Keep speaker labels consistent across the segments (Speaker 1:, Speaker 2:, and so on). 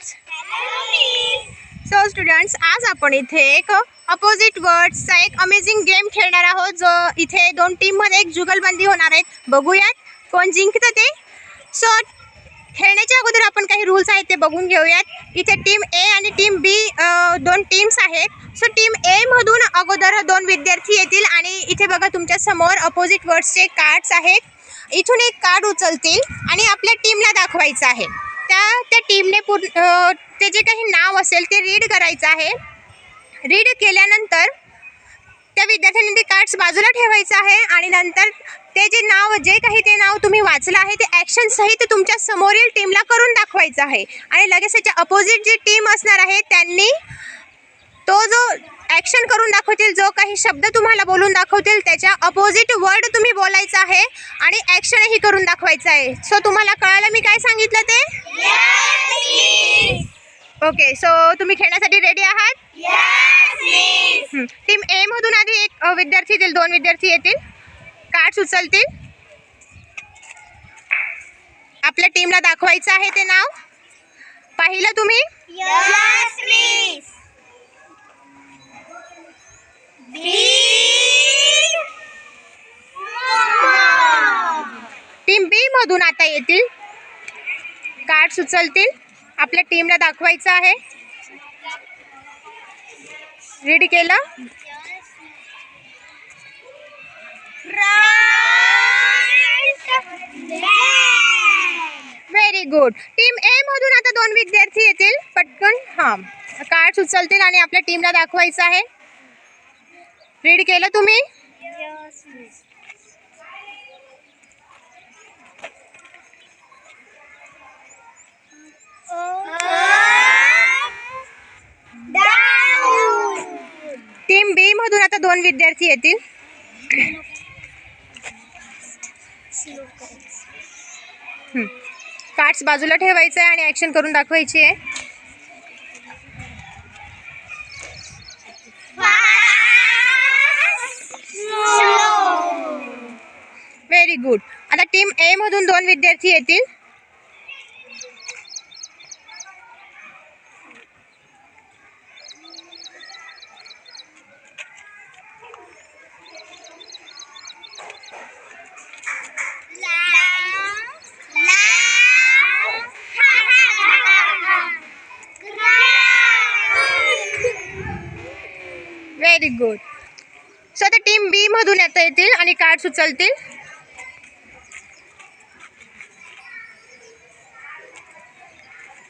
Speaker 1: Students so students आज आपण इथे एक अपोजिट वर्ड्सचा एक अमेझिंग गेम खेळणार आहोत जो इथे दोन टीममध्ये एक जुगलबंदी होणार आहे. बघूयात कोण जिंकतं ते. सो खेळण्याच्या अगोदर आपण काही रूल्स आहेत ते बघून घेऊयात. इथे टीम ए आणि टीम बी दोन टीम्स आहेत. सो टीम ए मधून अगोदर दोन विद्यार्थी येतील आणि इथे बघा तुमच्यासमोर अपोजिट वर्ड्सचे कार्ड्स आहेत. इथून एक कार्ड उचलतील आणि आपल्या टीमला दाखवायचं आहे. त्या त्या टीमने पूर्ण ते जे काही नाव असेल ते रीड करायचं आहे. रीड केल्यानंतर त्या विद्यार्थ्यांनी ते कार्ड्स बाजूला ठेवायचं आहे आणि नंतर ते जे नाव जे काही ते नाव तुम्ही वाचलं आहे ते ॲक्शन सहित तुमच्या समोरील टीमला करून दाखवायचं आहे. आणि लगेच त्याच्या अपोजिट जी टीम असणार आहे त्यांनी तो जो ॲक्शन करून दाखवतील. जो काही शब्द तुम्हाला बोलून दाखवतील त्याच्या अपोजिट वर्ड तुम्ही बोलायचं आहे आणि ॲक्शनही करून दाखवायचं आहे. सो तुम्हाला कळायला मी काय सांगितलं ते? ओके सो तुम्ही खेळण्यासाठी रेडी आहात? टीम ए मधून आधी एक विद्यार्थी येतील दोन विद्यार्थी येतील. कार्ड उचलतील. आपल्या टीमला दाखवायचं आहे ते नाव. पाहिलं तुम्ही? मधून आता येतील. कार्ड उचलतील आपल्या टीमला दाखवायचं आहे. रीड केलं? व्हेरी गुड टीम ए मधून आता दोन विद्यार्थी येतील. पटकन हां. कार्ड उचलतील आणि आपल्या टीमला दाखवायचं आहे. रीड केलं तुम्ही? दोन विद्यार्थी येतील. कार्ड्स बाजूला ठेवायचं आहे आणि ॲक्शन करून दाखवायची आहे. व्हेरी गुड आता टीम ए मधून दोन विद्यार्थी येतील. व्हेरी गुड सो आता टीम बी मधून येता येतील आणि कार्ड उचलतील.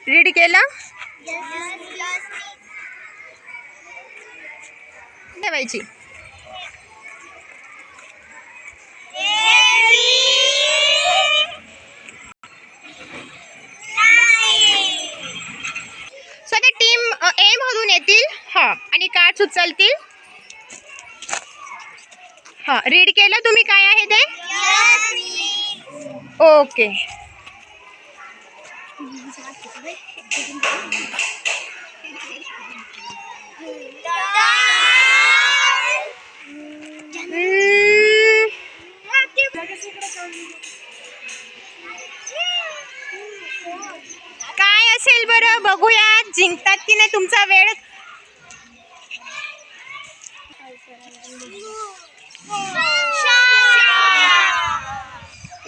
Speaker 1: रीड केलं? ठेवायची. सो आता टीम ए मधून येतील. हा. आणि कार्ड उचलतील. हां रीड केलं तुम्ही काय आहे ते? Okay hmm. काय असेल बरं? बघूया. जिंकतात की नाही तुमचा वेळ?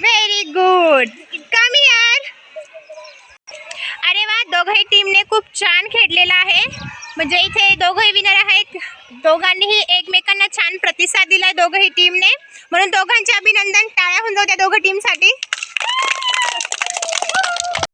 Speaker 1: व्हेरी गुड कम यार अरे वा दोघही टीमने खूप छान खेळलेला आहे. म्हणजे इथे दोघही विनर आहेत. दोघांनीही एकमेकांना छान प्रतिसाद दिला दोघही टीमने म्हणून दोघांचे अभिनंदन टाळ्या होऊन जाऊ त्या दोघं टीमसाठी